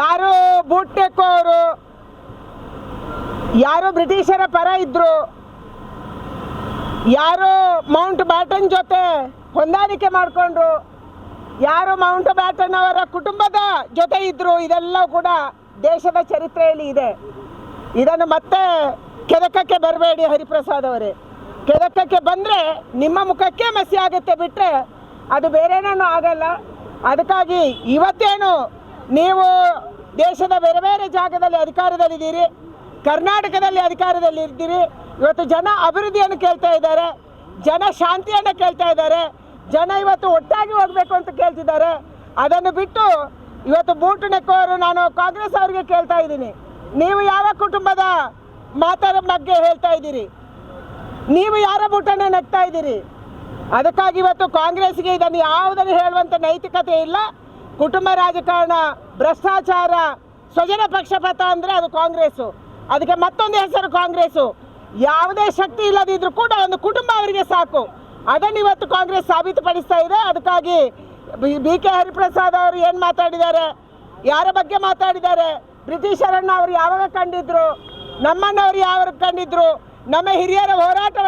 ಯಾರು ಬೂಟ್ ಅವರು ಯಾರು ಬ್ರಿಟಿಷರ ಪರ ಇದ್ರು, ಯಾರು ಮೌಂಟ್ ಬ್ಯಾಟನ್ ಜೊತೆ ಹೊಂದಾಣಿಕೆ ಮಾಡಿಕೊಂಡ್ರು, ಯಾರು ಮೌಂಟ್ ಬ್ಯಾಟನ್ ಅವರ ಕುಟುಂಬದ ಜೊತೆ ಇದ್ರು ಇದೆಲ್ಲ ಕೂಡ ದೇಶದ ಚರಿತ್ರೆಯಲ್ಲಿ ಇದೆ. ಇದನ್ನು ಮತ್ತೆ ಕೆದಕಕ್ಕೆ ಬರಬೇಡಿ ಹರಿಪ್ರಸಾದ್ ಅವರೇ. ಕೆದಕಕ್ಕೆ ಬಂದರೆ ನಿಮ್ಮ ಮುಖಕ್ಕೆ ಮಸಿ ಆಗುತ್ತೆ ಬಿಟ್ಟರೆ ಅದು ಬೇರೆನೂ ಆಗಲ್ಲ. ಅದಕ್ಕಾಗಿ ಇವತ್ತೇನು ನೀವು ದೇಶದ ಬೇರೆ ಬೇರೆ ಜಾಗದಲ್ಲಿ ಅಧಿಕಾರದಲ್ಲಿದ್ದೀರಿ ಕರ್ನಾಟಕದಲ್ಲಿ ಅಧಿಕಾರದಲ್ಲಿ ಇದ್ದೀರಿ, ಇವತ್ತು ಜನ ಅಭಿವೃದ್ಧಿಯನ್ನು ಕೇಳ್ತಾ ಇದ್ದಾರೆ, ಜನ ಶಾಂತಿಯನ್ನು ಕೇಳ್ತಾ ಇದ್ದಾರೆ, ಜನ ಇವತ್ತು ಒಟ್ಟಾಗಿ ಹೋಗಬೇಕು ಅಂತ ಕೇಳ್ತಿದ್ದಾರೆ. ಅದನ್ನು ಬಿಟ್ಟು ಇವತ್ತು ಬೂಟು ನೆಕ್ಕೋರು ನಾನು ಕಾಂಗ್ರೆಸ್ ಅವರಿಗೆ ಕೇಳ್ತಾ ಇದ್ದೀನಿ. ನೀವು ಯಾವ ಕುಟುಂಬದ ಮಾತರ ಬಗ್ಗೆ ಹೇಳ್ತಾ ಇದ್ದೀರಿ? ನೀವು ಯಾರ ಬೂಟನ್ನು ನೆಕ್ತಾ ಇದ್ದೀರಿ? ಅದಕ್ಕಾಗಿ ಇವತ್ತು ಕಾಂಗ್ರೆಸ್ಗೆ ಇದನ್ನು ಯಾವುದನ್ನು ಹೇಳುವಂಥ ನೈತಿಕತೆ ಇಲ್ಲ. ಕುಟುಂಬ ರಾಜಕಾರಣ, ಭ್ರಷ್ಟಾಚಾರ, ಸ್ವಜನ ಪಕ್ಷಪಾತ ಅಂದರೆ ಅದು ಕಾಂಗ್ರೆಸ್ಸು. ಅದಕ್ಕೆ ಮತ್ತೊಂದು ಹೆಸರು ಕಾಂಗ್ರೆಸ್ಸು. ಯಾವುದೇ ಶಕ್ತಿ ಇಲ್ಲದಿದ್ರೂ ಕೂಡ ಒಂದು ಕುಟುಂಬ ಅವರಿಗೆ ಸಾಕು. ಅದನ್ನು ಇವತ್ತು ಕಾಂಗ್ರೆಸ್ ಸಾಬೀತುಪಡಿಸ್ತಾ ಇದೆ. ಅದಕ್ಕಾಗಿ ಬಿ ಕೆ ಹರಿಪ್ರಸಾದ್ ಅವರು ಏನು ಮಾತಾಡಿದ್ದಾರೆ? ಯಾರ ಬಗ್ಗೆ ಮಾತಾಡಿದ್ದಾರೆ? ಬ್ರಿಟಿಷರನ್ನು ಅವರು ಯಾವಾಗ ಕಂಡಿದ್ರು? ನಮ್ಮನ್ನು ಅವರು ಯಾವಾಗ ಕಂಡಿದ್ರು? ನಮ್ಮ ಹಿರಿಯರ ಹೋರಾಟ